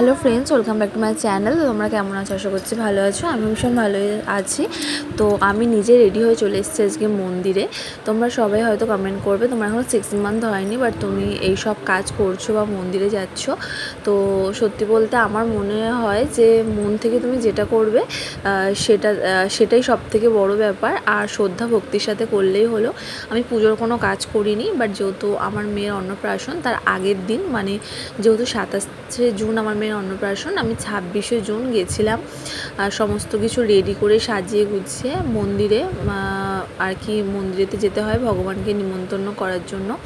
Hello friends welcome back to my channel তোমরা কেমন আছো? আশা করছি ভালো আছো। আমি ভীষণ ভালোই আছি। তো আমি নিজে রেডি হয়ে চলে এসেছি আজকে মন্দিরে। তোমরা সবাই হয়তো কমেন্ট করবে, তোমার এখনও সিক্স মান্থ হয়নি বাট তুমি এই সব কাজ করছ বা মন্দিরে যাচ্ছ, তো সত্যি বলতে আমার মনে হয় যে মন থেকে তুমি যেটা করবে সেটা সেটাই সব থেকে বড় ব্যাপার। আর শ্রদ্ধা ভক্তির সাথে করলেই হলো। আমি পুজোর কোনো কাজ করিনি বাট যেহেতু আমার মেয়ের অন্নপ্রাশন, তার আগের দিন মানে যেহেতু সাতাশে জুন আমার মেয়ের অন্নপ্রাশন আমি ছাব্বিশে জুন গেছিলাম। সমস্ত কিছু রেডি করে সাজিয়ে গুছিয়ে মন্দিরে আর কি মন্দিরেতে যেতে হয় ভগবানকে নিমন্ত্রণ করার জন্য।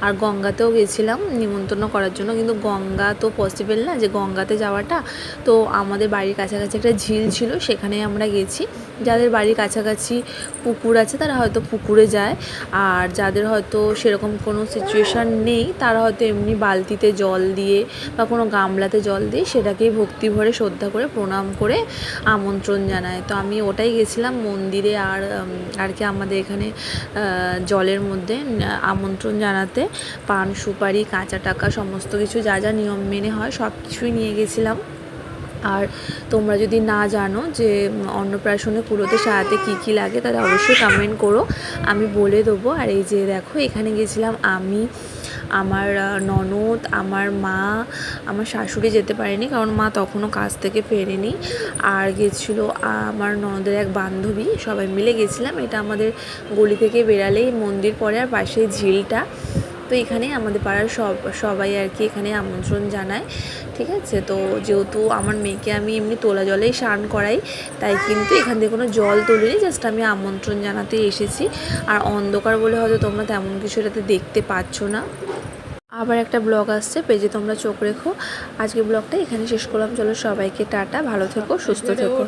আর গঙ্গাতেও গেছিলাম নিমন্ত্রণ করার জন্য। কিন্তু গঙ্গা তো পসিবল না যে গঙ্গাতে যাওয়াটা। তো আমাদের বাড়ির কাছাকাছি একটা ঝিল ছিল, সেখানে আমরা গেছি। যাদের বাড়ির কাছাকাছি পুকুর আছে, তারা হয়তো পুকুরে যায়। আর যাদের হয়তো সেরকম কোনো সিচুয়েশান নেই, তারা হয়তো এমনি বালতিতে জল দিয়ে বা কোনো গামলাতে জল দিয়ে সেটাকেই ভক্তি ভরে, শ্রদ্ধা করে, প্রণাম করে আমন্ত্রণ জানায়। তো আমি ওটাই গেছিলাম মন্দিরে। আর আর কি আমাদের এখানে জলের মধ্যে আমন্ত্রণ জানাতে পান, সুপারি, কাঁচা টাকা, সমস্ত কিছু যা যা নিয়ম মেনে হয়, সব কিছুই নিয়ে গেছিলাম। আর তোমরা যদি না জানো যে অন্নপ্রাশনে পুরোতে সারাতে কী কী লাগে, তাহলে অবশ্যই কমেন্ট করো। আমি বলে দেবো। আর এই যে দেখো, এখানে গেছিলাম আমি আমার ননদ, আমার মা, আমার শাশুড়ি যেতে পারেনি কারণ মা তখনও কাজ থেকে ফেরেনি। আর গেছিল আমার ননদের এক বান্ধবী, সবাই মিলে গেছিলাম। এটা আমাদের গলি থেকে বেরালেই মন্দির পরে আর পাশে ঝিলটা। তো এখানে আমাদের পাড়ার সব, সবাই আর কি এখানে আমন্ত্রণ জানায়, ঠিক আছে? তো যেহেতু আমার মেয়েকে আমি এমনি তোলা জলেই স্নান করাই, তাই কিন্তু এখান থেকে কোনো জল তুলিনি, জাস্ট আমি আমন্ত্রণ জানাতে এসেছি। আর অন্ধকার বলে হয়তো তোমরা তেমন কিছু এটাতে দেখতে পাচ্ছ না। আবার একটা ব্লগ আসছে, পেজে তোমরা চোখ রেখো। আজকে ব্লগটা এখানে শেষ করলাম। চলো সবাইকে টাটা, ভালো থেকো, সুস্থ থেকো।